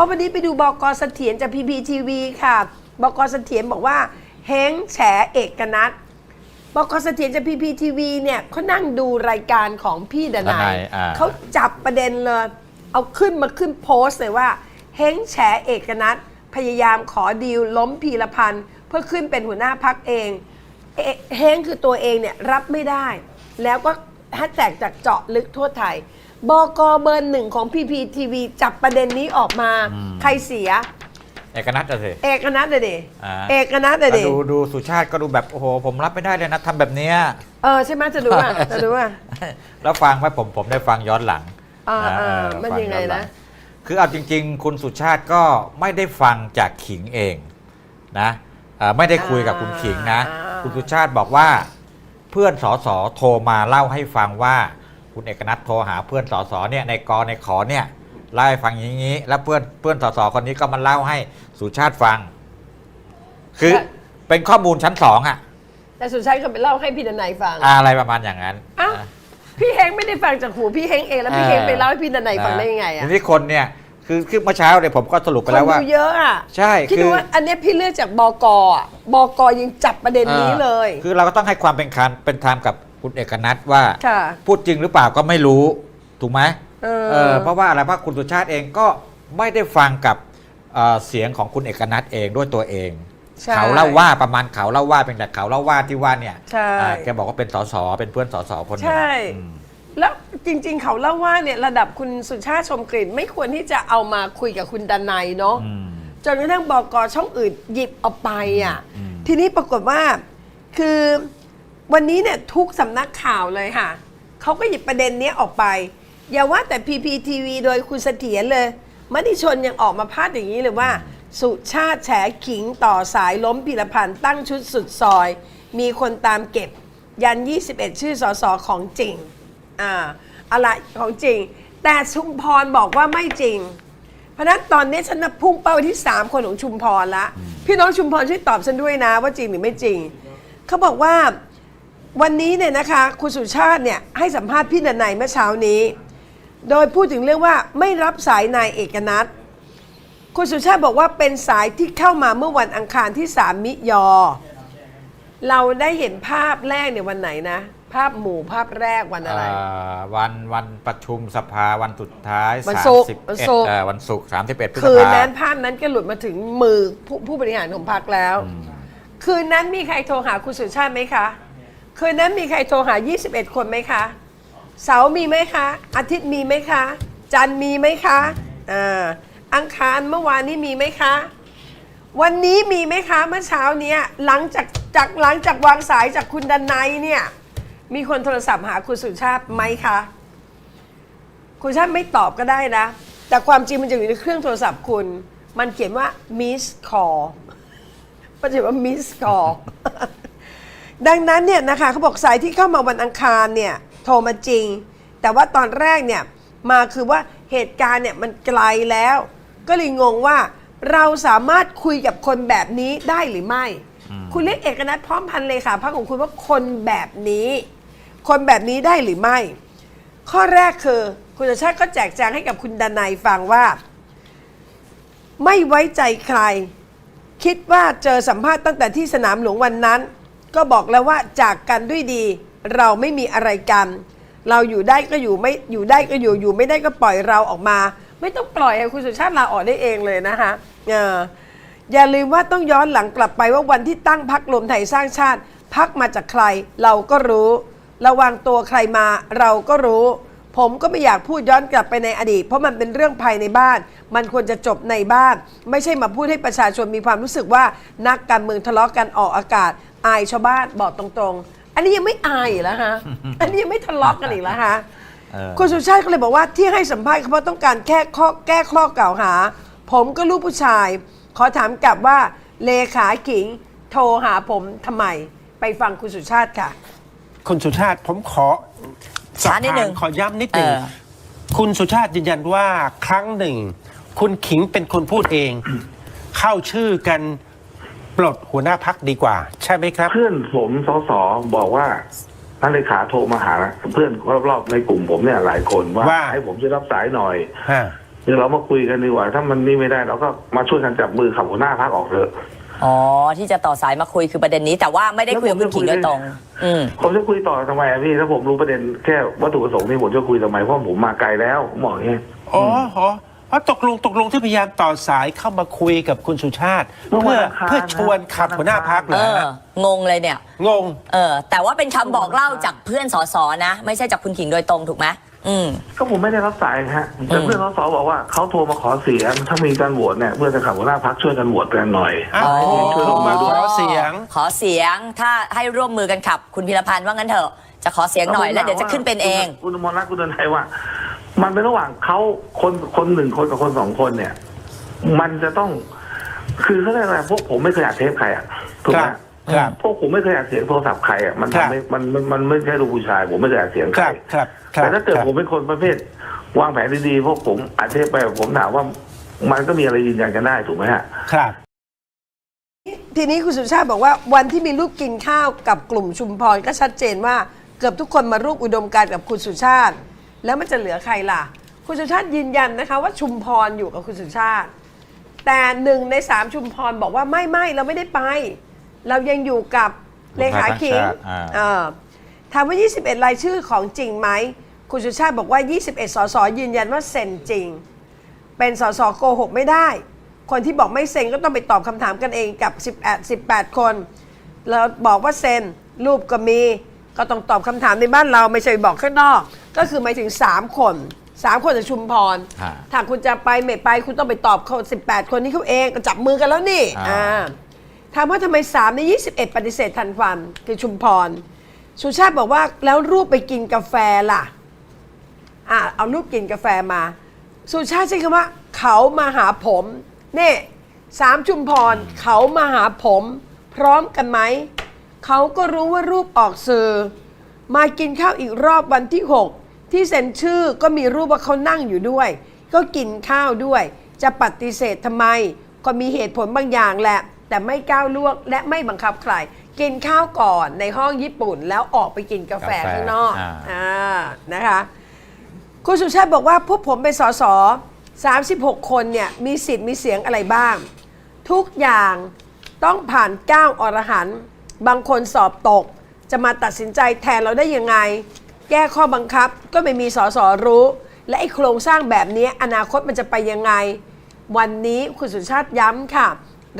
ราะวันนี้ไปดูบกเสถียรจากพีพีทีวีค่ะ บกเสถียรบอกว่าเฮงแฉเอกนัทบกเสถียรจากพีพีทีวีเนี่ยเขานั่งดูรายการของพี่ดดนานายยอ่า เขาจับประเด็นเลย เอาขึ้นมาขึ้นโพสต์เลยว่าเฮงแฉเอกนัทพยายามขอดีลล้มพีรพันธ์เพื่อขึ้นเป็นหัวหน้าพักเองเอเฮงคือตัวเองเนี่ยรับไม่ได้ แล้วก็แฮชแท็กจากเจาะลึกทั่วไทย บกเบอร์หนึ่งของพีพีทีวีจับประเด็นนี้ออกมาใครเสีย เอกนัทอะสิ เอกนัทเลยดิอ่า เอกนัทเลยดิดูดูสุชาติก็ดูแบบโอ้โหผมรับไม่ได้เลยนะทำแบบเนี้ย เออใช่ไหมจะดูอะจะดูอะ แล้วฟังไหมผมผมได้ฟังย้อนหลังอ่าะอ่าเออมันฟัยังไงอหลันะ คือเอาจริง ๆ คุณสุชาติก็ไม่ได้ฟังจากขิงเองนะเอ่อไม่ได้คุยกับคุณขิงนะ อ่า คุณสุชาติบอกว่า เพื่อนสสโทรมาเล่าให้ฟังว่า คุณเอกนัทโทรหาเพื่อนสสเนี่ยในกอในขอเนี่ยเล่าให้ฟังอย่างนี้ แล้วเพื่อนเพื่อนสสคนนี้ก็มาเล่าให้สุชาติฟัง คือเป็นข้อมูลชั้นสองอะแต่สุดท้ายก็ไปเล่าให้พี่ดนายฟังอะไรประมาณอย่างนั้นอ้าวพี่เฮงไม่ได้ฟังจากหูพี่เฮงเองแล้วพี่เฮงไปเล่าให้พี่ดนายฟังได้ยังไงอะทีนี้คนเนี่ยคือคือเมื่อเช้าเนี่ยผมก็สรุปคไปนแล้วว่าดูเยอะอะใช่คิดคืดูอว่าอันเนี้ยพี่เลือกจากบกอะบกยังจับประเด็นนี้เลย คือเราก็ต้องให้ความเป็นคันเป็นธรรมกับ คุณเอกนัทว่าค่ะพูดจริงหรือเปล่าก็ไม่รู้ถูกไหมเออ เออเพราะว่าอะไรเพราะคุณสุชาติเองก็ไม่ได้ฟังกับเอ่อเสียงของคุณเอกนัทเองด้วยตัวเอง ใช่เขาเล่าว่าประมาณเขาเล่าว่าเป็นแต่เขาเล่าว่าที่ว่าเนี่ยใช่อ่าแกบอกว่าเป็นสสเป็นเพื่อนสสคนหนึ่งใช่ อืม แล้วจริงๆ เขาเล่าว่าเนี่ยระดับคุณสุชาติชมกลิ่นไม่ควรที่จะเอามาคุยกับคุณดนายเนาะ อืม จนกระทั่งบกช่องอื่นหยิบเอาไปอะ อืม ทีนี้ปรากฏว่าคือ วันนี้เนี่ยทุกสำนักข่าวเลยค่ะเขาก็หยิบประเด็นนี้ออกไป อย่าว่าแต่ PPTV โดยคุณเสถียรเลยมติชนยังออกมาพาดอย่างนี้เลยว่า สุชาติแฉขิงต่อสายล้มพิรพันธ์ตั้งชุดสุดซอย มีคนตามเก็บ ยัน 21 ชื่อสอสอของจริงอ่าอะไรของจริง แต่ชุมพรบอกว่าไม่จริง เพราะนั้นตอนนี้ฉันนะพุ่งเป้าที่ 3 คนของชุมพรละ พี่น้องชุมพรช่วยตอบฉันด้วยนะว่าจริงหรือไม่จริง เขาบอกว่า วันนี้เนี่ยนะคะคุณสุชาติเนี่ยให้สัมภาษณ์พี่ดนัยเมื่อเช้านี้ โดยพูดถึงเรื่องว่าไม่รับสายนายเอกนัทคุณสุชาติบอกว่าเป็นสายที่เข้ามาเมื่อวันอังคารที่ 3 มิยอ เราได้เห็นภาพแรกในยวันไหนนะ ภาพหมู่ภาพแรกวันอะไร อ่าวันวันประชุมสภาวันสุดท้ายวันศุกร์31วันศุกร์ เอ่อวันศุกร์31พฤษคืนภานั้นภาพนั้นก็หลุดมาถึงมือผู้ผู้บริหารของพรรคแล้วคืนนั้นมีใครโทรหาคุณสุชาติไหมคะ คืนนั้นมีใครโทรหา 21 คนไหมคะ เสาร์มีไหมคะ อาทิตย์มีไหมคะ จันทร์มีไหมคะอ่าอังคารเมื่อวานนี้มีไหมคะ วันนี้มีไหมคะ เมื่อเช้าเนี้ยหลังจากจากหลังจากวางสายจากคุณดันไนยเนี่ย มีคนโทรศัพท์หาคุณสุชาติไหมคะ คุณชาติไม่ตอบก็ได้นะ แต่ความจริงมันจะอยู่ในเครื่องโทรศัพท์คุณ มันเขียนว่า miss call มันจะเขียนว่า miss call ดังนั้นเนี่ยนะคะเขาบอกสายที่เข้ามาวันอังคารเนี่ยโทรมาจริง แต่ว่าตอนแรกเนี่ยมาคือว่าเหตุการณ์เนี่ยมันไกลแล้ว ก็เลยงงว่าเราสามารถคุยกับคนแบบนี้ได้หรือไม่ คุณเรียกเอกนัทพร้อมพันธ์เลขาพักของคุณว่าคนแบบนี้ คนแบบนี้ได้หรือไม่ ข้อแรกคือคุณชาติชาติก็แจกแจงให้กับคุณดนายฟังว่า ไม่ไว้ใจใคร คิดว่าเจอสัมภาษณ์ตั้งแต่ที่สนามหลวงวันนั้น ก็บอกแล้วว่าจากกันด้วยดี เราไม่มีอะไรกัน เราอยู่ได้ก็อยู่ไม่อยู่ได้ก็อยู่อยู่ไม่ได้ก็ปล่อยเราออกมา ไม่ต้องปล่อยให้คุณสุชาติลาออกได้เองเลยนะคะเอออย่าลืมว่าต้องย้อนหลังกลับไปว่าวันที่ตั้งพักรวมไทยสร้างชาติ พักมาจากใคร เราก็รู้ ระวังตัวใครมาเราก็รู้ ผมก็ไม่อยากพูดย้อนกลับไปในอดีต เพราะมันเป็นเรื่องภายในบ้าน มันควรจะจบในบ้าน ไม่ใช่มาพูดให้ประชาชนมีความรู้สึกว่านักการเมืองทะเลาะกันออกอากาศ อายชาวบ้านบอกตรงๆ อันนี้ยังไม่อายอีกแล้วฮะ อันนี้ยังไม่ทะเลาะกันอีกแล้วฮะ เออ คุณสุชาติก็เลยบอกว่าที่ให้สัมภาษณ์เขาเพราะต้องการแค่ข้อแก้ข้อกล่าวหา ผมก็ลูกผู้ชาย ขอถามกลับว่าเลขาขิงโทรหาผมทำไม ไปฟังคุณสุชาติค่ะ คุณสุชาติผมขอช้านิดนึงสอบถมขอย้ำนิดหนึ่งเออ คุณสุชาติยืนยันว่าครั้งหนึ่ง คุณขิงเป็นคนพูดเอง เข้าชื่อกัน ปลดหัวหน้าพักดีกว่า ใช่ไหมครับ เพื่อนผมสสบอกว่าท่านเลขาโทรมาหาเพื่อนรอบๆในกลุ่มผมเนี่ยหลายคนว่าว่าให้ผมช่วยรับสายหน่อยฮะเดี๋ยวเรามาคุยกันดีกว่า ถ้ามันนี่ไม่ได้เราก็มาช่วยกันจับมือขับหัวหน้าพักออกเถอะอ๋อ ที่จะต่อสายมาคุยคือประเด็นนี้ แต่ว่าไม่ได้คุยกับคุณขิงโดยตรง อืม ผมจะคุยต่อทำไมอะพี่ถ้าผมรู้ประเด็นแค่วัตถุประสงค์นี่ผมจะคุยทำไมเพราะผมมาไกลแล้วผมบอกอย่างนี้ อ๋ออ๋อ เพราะตกลงตกลงที่พยายามต่อสายเข้ามาคุยกับคุณสุชาติเมื่อเพื่วัอนอังคารเพื่อชวนขับหัวหน้าพักเหรเอออ ฮะงงเลยเนี่ย งง เออ แต่ว่าเป็นคำบอกเล่าจากเพื่อนสสนะ ไม่ใช่จากคุณขิงโดยตรงถูกไหมอืม ก็ผมไม่ได้รับสายนะฮะแต่อืมเพื่อนสสบอกว่าเขาโทรมาขอเสียงถ้ามีการโหวตเนี่ยเพื่อจะขับหัวหน้าพักช่วยกันโหวตกันหน่อย อ้าวอ๋อโทรมาขอเสียง ขอเสียง ถ้าให้ร่วมมือกันขับ คุณพิรพันธ์ว่างั้นเถอะ จะขอเสียงหน่อยแล้วเดี๋ยวจะขึ้นเป็นเอง คุณมรรัตน์คุณเดินไทยว่า มันเป็นระหว่างเขาคนคนหนึ่งคนกับคนสองคนเนี่ย มันจะต้อง คือเขาเรียกอะไรพวกผมไม่เคยอัดเทปใครอะถูกไหมครับครับพวกผมไม่เคยอัดเสียงโทรศัพท์ใครอะมันครับ ทำให้มันมันมันไม่ใช่ลูกผู้ชาย ผมไม่เคยอัดเสียงคใครรับครับครับแต่ถ้าเกิดครับผมเป็นคนประเภท วางแผนดีๆพวกผมอัดเทปไปผมถามว่า มันก็มีอะไรยืนยันกันได้ถูกไหมฮะ ครับ ทีนี้คุณสุชาติบอกว่าวันที่มีรูปกินข้าวกับกลุ่มชุมพรก็ชัดเจนว่าเกือบทุกคนมาร่วมอุดมการณ์กับคุณสุชาติ แล้วมันจะเหลือใครล่ะ คุณสุชาติยืนยันนะคะว่าชุมพรอยู่กับคุณสุชาติ แต่หนึ่งในสามชุมพรบอกว่าไม่ไม่เราไม่ได้ไป เรายังอยู่กับเลขาขิงอ่าเออถามว่า 21 รายชื่อของจริงไหม คุณสุชาติบอกว่า 21 สสยืนยันว่าเซ็นจริง เป็นสสโกหกไม่ได้ คนที่บอกไม่เซ็นก็ต้องไปตอบคำถามกันเองกับ 18 18 คน แล้วบอกว่าเซ็นรูปก็มี ก็ต้องตอบคำถามในบ้านเราไม่ใช่บอกข้างนอก ก็คือหมายถึง 3 คน 3 คนจากชุมพร ฮะถ้าคุณจะไปไม่ไปคุณต้องไปตอบเขา18 คนนี้เขาเองก็จับมือกันแล้วนี่อ่า อ่าถามว่าทำไม 3 ใน 21 ปฏิเสธทันควันคือชุมพร สุชาติบอกว่าแล้วรูปไปกินกาแฟล่ะ อะเอารูปกินกาแฟมา สุชาติใช้คำว่า เขามาหาผมเนี่ยสามชุมพร เขามาหาผม พร้อมกันไหม เขาก็รู้ว่ารูปออกสื่อมากินข้าวอีกรอบวันที่6 ที่เซ็นชื่อก็มีรูปว่าเขานั่งอยู่ด้วย ก็กินข้าวด้วย จะปฏิเสธทำไม ก็มีเหตุผลบางอย่างแหละ แต่ไม่ก้าวล่วงและไม่บังคับใคร กินข้าวก่อนในห้องญี่ปุ่น แล้วออกไปกินกาแฟกาแฟข้างนอกอ่า อ่านะคะคุณสุชาติบอกว่าพวกผมเป็นสส36 คนเนี่ยมีสิทธิ์มีเสียงอะไรบ้าง ทุกอย่างต้องผ่านก้าวอรหันต์บางคนสอบตก จะมาตัดสินใจแทนเราได้ยังไง แก้ข้อบังคับก็ไม่มีสสรู้ และไอ้โครงสร้างแบบนี้อนาคตมันจะไปยังไง วันนี้คุณสุชาติย้ำค่ะ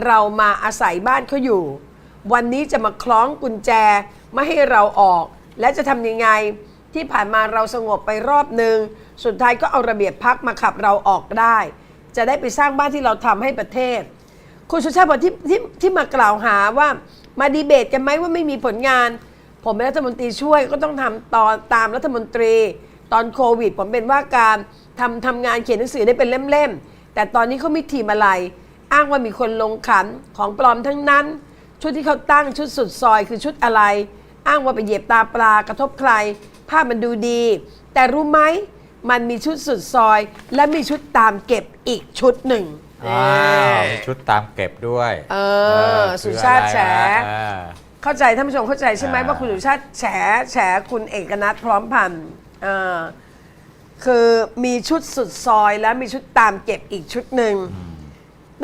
เรามาอาศัยบ้านเขาอยู่ วันนี้จะมาคล้องกุญแจไม่ให้เราออก และจะทำยังไงที่ผ่านมาเราสงบไปรอบหนึ่งสุดท้ายก็เอาระเบียบพักมาขับเราออกได้ จะได้ไปสร้างบ้านที่เราทำให้ประเทศ คุณสุชาติบอกที่ที่ที่มากล่าวหาว่ามาดีเบตกันไหมว่าไม่มีผลงาน ผมเป็นรัฐมนตรีช่วยก็ต้องทำตอนตามรัฐมนตรี ตอนโควิด ผมเป็นว่าการทำทำงานเขียนหนังสือได้เป็นเล่มๆ แต่ตอนนี้เขามีทีมอะไร อ้างว่ามีคนลงขันของปลอมทั้งนั้น ชุดที่เขาตั้งชุดสุดซอยคือชุดอะไร อ้างว่าไปเหยียบตาปลากระทบใคร ภาพมันดูดี แต่รู้ไหมมันมีชุดสุดซอย และมีชุดตามเก็บอีกชุดหนึ่งอ้าวมีชุดตามเก็บด้วย เออคือสุชาติแฉอะไรวะอ่า เข้าใจท่านผู้ชมเข้าใจใช่ไหมอ่า ว่าคุณสุชาติแฉแฉคุณเอกนัทพร้อมพันธ์เออคือมีชุดสุดซอยแล้วมีชุดตามเก็บอีกชุดหนึ่ง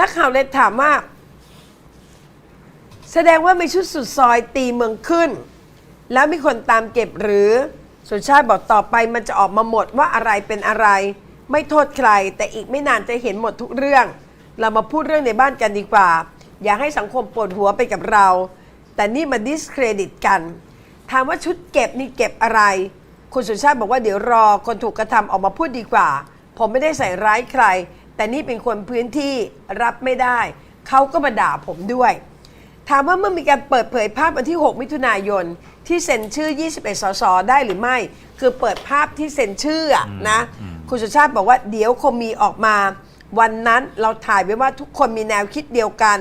นักข่าวเลยถามว่า แสดงว่ามีชุดสุดซอยตีเมืองขึ้น แล้วมีคนตามเก็บหรือสุชาติบอกต่อไปมันจะออกมาหมดว่าอะไรเป็นอะไร ไม่โทษใคร แต่อีกไม่นานจะเห็นหมดทุกเรื่อง เรามาพูดเรื่องในบ้านกันดีกว่า อย่าให้สังคมปวดหัวไปกับเรา แต่นี่มาดิสเครดิตกัน ถามว่าชุดเก็บนี่เก็บอะไร คุณสุชาติบอกว่าเดี๋ยวรอคนถูกกระทำออกมาพูดดีกว่า ผมไม่ได้ใส่ร้ายใคร แต่นี่เป็นคนพื้นที่รับไม่ได้ เขาก็มาด่าผมด้วย ถามว่าเมื่อมีการเปิดเผยภาพวันที่ 6 มิถุนายน ที่เซ็นชื่อ 21 สสได้หรือไม่ คือเปิดภาพที่เซ็นชื่ออะนะ คุณสุชาติบอกว่าเดี๋ยวคงมีออกมา วันนั้นเราถ่ายไว้ว่าทุกคนมีแนวคิดเดียวกัน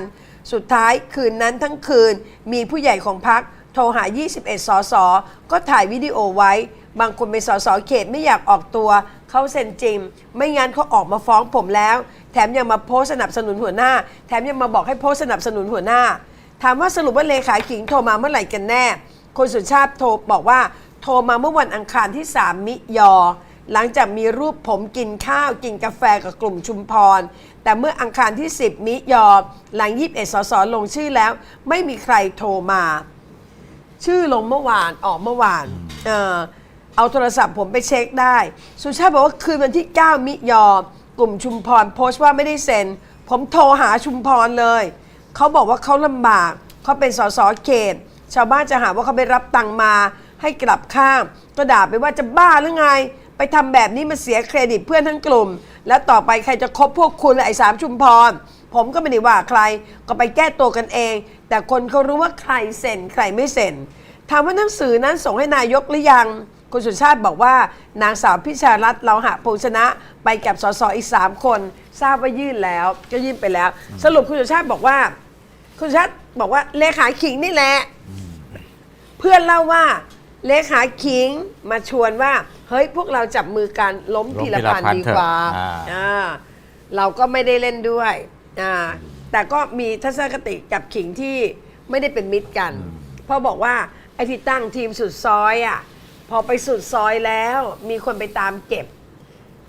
สุดท้ายคืนนั้นทั้งคืนมีผู้ใหญ่ของพักโทรหา 21 สส ก็ถ่ายวิดีโอไว้ บางคนเป็นสสเขตไม่อยากออกตัวเขาเซ็นจริง ไม่งั้นเขาออกมาฟ้องผมแล้ว แถมยังมาโพสสนับสนุนหัวหน้า แถมยังมาบอกให้โพสสนับสนุนหัวหน้า ถามว่าสรุปว่าเลขาขิงโทรมาเมื่อไหร่กันแน่คุณสุชาติโทรบอกว่า โทรมาเมื่อวันอังคารที่ 3 มิยอ หลังจากมีรูปผมกินข้าวกินกาแฟกับกลุ่มชุมพร แต่เมื่ออังคารที่ 10 มิยอมหลัง 21 สสลงชื่อแล้ว ไม่มีใครโทรมา ชื่อลงเมื่อวานออกเมื่อวานเออเอาโทรศัพท์ผมไปเช็คได้ สุชาติบอกว่าคืนวันที่ 9 มิยอกลุ่มชุมพร โพสต์ว่าไม่ได้เซ็น ผมโทรหาชุมพรเลย เขาบอกว่าเขาลำบาก เขาเป็นสสเขต ชาวบ้านจะหาว่าเขาไปรับตังค์มาให้กลับข้างก็ด่าไปว่าจะบ้าหรือไง ไปทำแบบนี้มันเสียเครดิตเพื่อนทั้งกลุ่ม แล้วต่อไปใครจะคบพวกคุณไอ้สามชุมพร ผมก็ไม่ได้ว่าใครก็ไปแก้ตัวกันเอง แต่คนเขารู้ว่าใครเซ็นใครไม่เซ็นถามว่าหนังสือนั้นส่งให้นายกหรือยังคุณสุชาติบอกว่านางสาวพิชารัตน์เราหะพงชนะ ไปกับสสอีกสามคน ทราบว่ายื่นแล้วก็ยื่นไปแล้ว สรุปคุณสุชาติบอกว่า คุณสุชาติบอกว่าเลขาขิงนี่แหละ เพื่อนเล่าว่า เลขาขิงมาชวนว่า เฮ้ยพวกเราจับมือกันล้มล้มพีรพันธ์พีรพันธ์ดีกว่าเถอะอ่า อ่าเราก็ไม่ได้เล่นด้วยอ่าแต่ก็มีทัศนคติกับขิงที่ไม่ได้เป็นมิตรกัน เพราะบอกว่าไอ้ที่ตั้งทีมสุดซอยอะพอไปสุดซอยแล้วมีคนไปตามเก็บ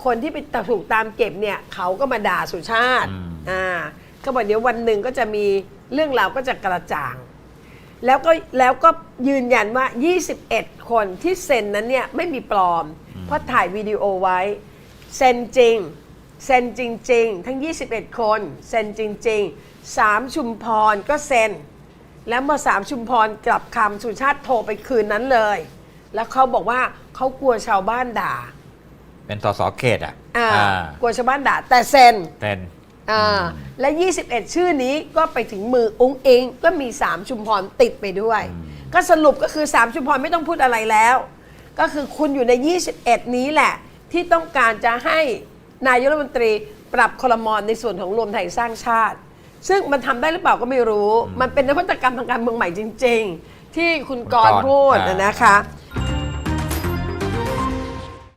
คนที่ไปถูกตามเก็บเนี่ยเขาก็มาด่าสุชาติ อืม อ่าก็บอกเดี๋ยววันหนึ่งก็จะมีเรื่องราวก็จะกระจ่าง แล้วก็แล้วก็ยืนยันว่า 21 คนที่เซ็นนั้นเนี่ยไม่มีปลอม เพราะถ่ายวิดีโอไว้ เซ็นจริง เซ็นจริง ๆ ทั้ง 21 คน เซ็นจริงๆ3ชุมพรก็เซ็น แล้วเมื่อสามชุมพรกลับคำสุชาติโทรไปคืนนั้นเลย แล้วเขาบอกว่าเขากลัวชาวบ้านด่า เป็นสสเขตอะอ่าอ่ากลัวชาวบ้านด่า แต่เซ็น เต้น อ่าและ 21 ชื่อนี้ก็ไปถึงมืออุ้งเองก็มี 3 ชุมพรติดไปด้วย ก็สรุปก็คือ 3 ชุมพรไม่ต้องพูดอะไรแล้ว ก็คือคุณอยู่ใน 21 นี้แหละ ที่ต้องการจะให้นายกรัฐมนตรีปรับคลมอนในส่วนของรวมไทยสร้างชาติ ซึ่งมันทำได้หรือเปล่าก็ไม่รู้ มันเป็นนวัตกรรมทางการเมืองใหม่จริง ๆ ที่คุณกรณ์พูดอ่า นะคะ